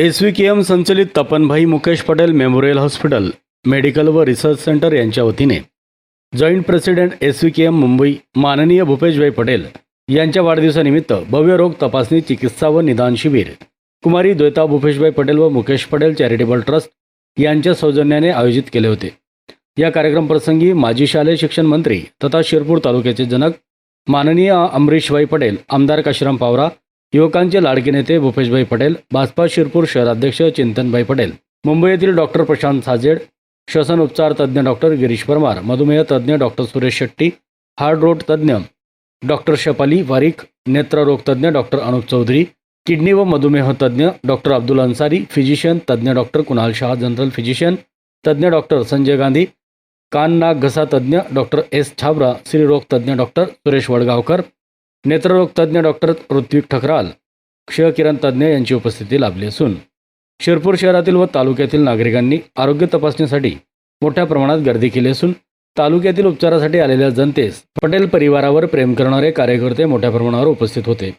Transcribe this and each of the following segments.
S V K M संचलित Tapanbhai Mukesh Patel memorial hospital medical व research centre यांच्या वतीने. Joint president S V K M Mumbai माननीय भूपेशभाई पटेल यांच्या वाढदिवसानिमित्त भव्य रोग तपासणी चिकित्सा व निदान शिबिर. कुमारी द्वैता भूपेशभाई पटेल व मुकेश पटेल चॅरिटेबल ट्रस्ट यांच्या सौजन्याने आयोजित केले होते. या कार्यक्रमप्रसंगी माजी शालेय शिक्षण मंत्री तथा शिरपूर तालुक्याचे जनक माननीय अमरीशभाई पटेल आमदार काशीराम पावरा युवकांचे लाडके नेते भूपेशभाई पटेल भाजपा शिरपूर शहराध्यक्ष चिंतनभाई पटेल मुंबईतील डॉक्टर प्रशांत साजेड श्वसन उपचार तज्ज्ञ डॉक्टर गिरीश परमार मधुमेह तज्ज्ञ डॉक्टर सुरेश शेट्टी हार्ट रोड तज्ज्ञ डॉक्टर शपाली वारिक नेत्ररोग तज्ज्ञ डॉक्टर अनुप चौधरी किडनी व मधुमेह तज्ज्ञ डॉक्टर अब्दुल अन्सारी फिजिशियन तज्ज्ञ doctor Kunal Shah general physician तज्ज्ञ डॉक्टर संजय गांधी कान नाक घसा तज्ज्ञ डॉक्टर एस छाबरा स्त्रीरोग तज्ज्ञ डॉक्टर सुरेश वडगावकर नेत्ररोग तज्ज्ञ डॉक्टर ऋत्विक ठकराल क्षयकिरण तज्ज्ञ यांची उपस्थिती लाभली असून शिरपूर शहरातील व तालुक्यातील नागरिकांनी आरोग्य तपासणीसाठी मोठ्या प्रमाणात गर्दी केली असून तालुक्यातील उपचारासाठी आलेल्या जनतेस पटेल परिवारावर प्रेम करणारे कार्यकर्ते मोठ्या प्रमाणावर उपस्थित होते.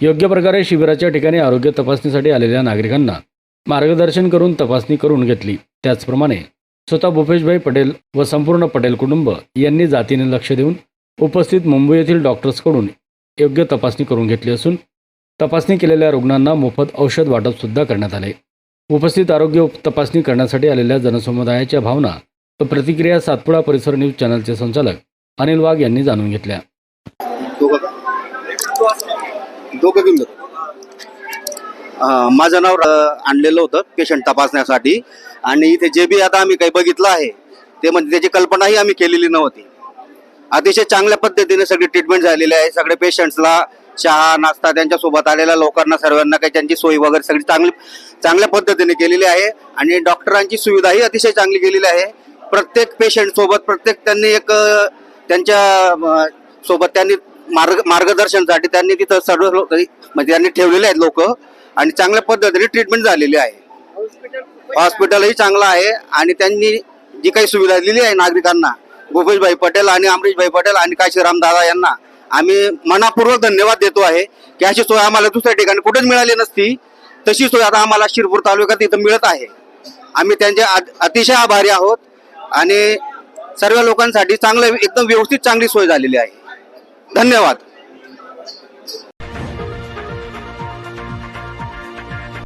योग्य प्रकारे शिबिराच्या ठिकाणी आरोग्य तपासणीसाठी आलेल्या नागरिकांना मार्गदर्शन करून तपासणी करून घेतली. त्याचप्रमाणे स्वतः भूपेशभाई पटेल व संपूर्ण पटेल कुटुंब यांनी जातीने लक्ष देऊन उपस्थित मुंबई येथील डॉक्टर्सकडून योग्य तपासणी करून घेतली असून तपासणी केलेल्या रुग्णांना मोफत औषध वाटप सुद्धा करण्यात आले. उपस्थित आरोग्य तपासणी करण्यासाठी आलेल्या जनसमुदायाच्या भावना व प्रतिक्रिया सातपुडा परिसर न्यूज चॅनलचे संचालक अनिल वाघ यांनी जाणून घेतल्या. दोघं माझं नाव आणलेलं होतं पेशंट तपासण्यासाठी. आणि इथे जे बी आता आम्ही काही बघितलं आहे ते म्हणजे त्याची कल्पनाही आम्ही केलेली नव्हती. अतिशय चांगल्या पद्धतीने सगळी ट्रीटमेंट झालेली आहे. सगळे पेशंट्सला चहा नाश्ता त्यांच्यासोबत आलेल्या लोकांना सर्वांना काही त्यांची सोय वगैरे सगळी चांगली चांगल्या पद्धतीने केलेली आहे. आणि डॉक्टरांची सुविधाही अतिशय चांगली केलेली आहे. प्रत्येक पेशंट सोबत प्रत्येक त्यांनी एक त्यांच्यासोबत त्यांनी मार्ग मार्गदर्शनसाठी त्यांनी तिथं सर्व म्हणजे त्यांनी ठेवलेले आहेत लोक. आणि चांगल्या पद्धतीने ट्रीटमेंट झालेली आहे. हॉस्पिटलही चांगलं आहे. आणि त्यांनी जी काही सुविधा दिली आहे नागरिकांना भूपेशभाई पटेल आणि अमरीशभाई पटेल आणि काशीराम दादा यांना आम्ही मनापूर्वक धन्यवाद देतो आहे. की अशी सोय आम्हाला दुसऱ्या ठिकाणी कुठेच मिळाली नसती तशी सोय आता आम्हाला शिरपूर तालुक्यात इथं मिळत आहे. आम्ही त्यांचे अतिशय आभारी आहोत आणि सर्व लोकांसाठी चांगलं एकदम व्यवस्थित चांगली सोय झालेली आहे. धन्यवाद.